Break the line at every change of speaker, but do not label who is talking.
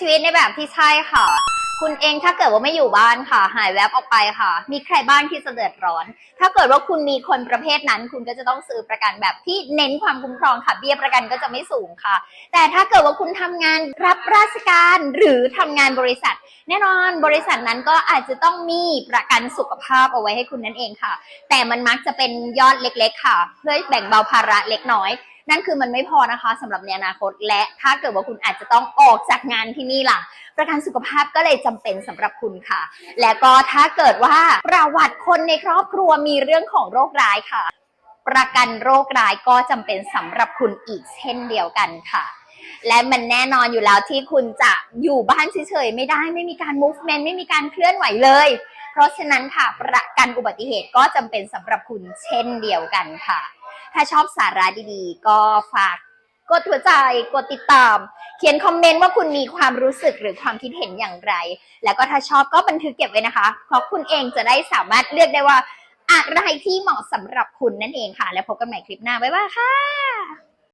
ชีวิตในแบบที่ใช่ค่ะ คุณเองถ้าเกิดว่าไม่อยู่บ้านค่ะ หายแวบออกไปค่ะ มีใครบ้างที่จะเดือดร้อน ถ้าเกิดว่าคุณมีคนประเภทนั้น คุณก็จะต้องซื้อประกันแบบที่เน้นความคุ้มครองค่ะเบี้ยประกันก็จะไม่สูงค่ะ แต่ถ้าเกิดว่าคุณทำงานรับราชการหรือทำงานบริษัท แน่นอนบริษัทนั้นก็อาจจะต้องมีประกันสุขภาพเอาไว้ให้คุณนั่นเองค่ะ แต่มันมักจะเป็นยอดเล็ก ๆ ค่ะ เพื่อแบ่งเบาภาระเล็กน้อยนั่นคือมันไม่พอนะคะสำหรับในอนาคต และถ้าเกิดว่าคุณอาจจะต้องออกจากงานที่นี่ล่ะ ประกันสุขภาพก็เลยจำเป็นสำหรับคุณค่ะ และก็ถ้าเกิดว่าประวัติคนในครอบครัวมีเรื่องของโรคร้ายค่ะ ประกันโรคร้ายก็จำเป็นสำหรับคุณอีกเช่นเดียวกันค่ะและมันแน่นอนอยู่แล้วที่คุณจะอยู่บ้านเฉยๆไม่ได้ไม่มีการ movement ไม่มีการเคลื่อนไหวเลย เพราะฉะนั้นค่ะประกันอุบัติเหตุก็จำเป็นสำหรับคุณเช่นเดียวกันค่ะ ถ้าชอบสาระดีๆ ก็ฝากกดหัวใจ กดติดตาม เขียนคอมเมนต์ว่าคุณมีความรู้สึกหรือความคิดเห็นอย่างไร แล้วก็ถ้าชอบก็บันทึกเก็บไว้นะคะ เพราะคุณเองจะได้สามารถเลือกได้ว่า อะไรที่เหมาะสำหรับคุณนั่นเองค่ะ แล้วพบกันใหม่คลิปหน้า บ๊ายบายค่ะ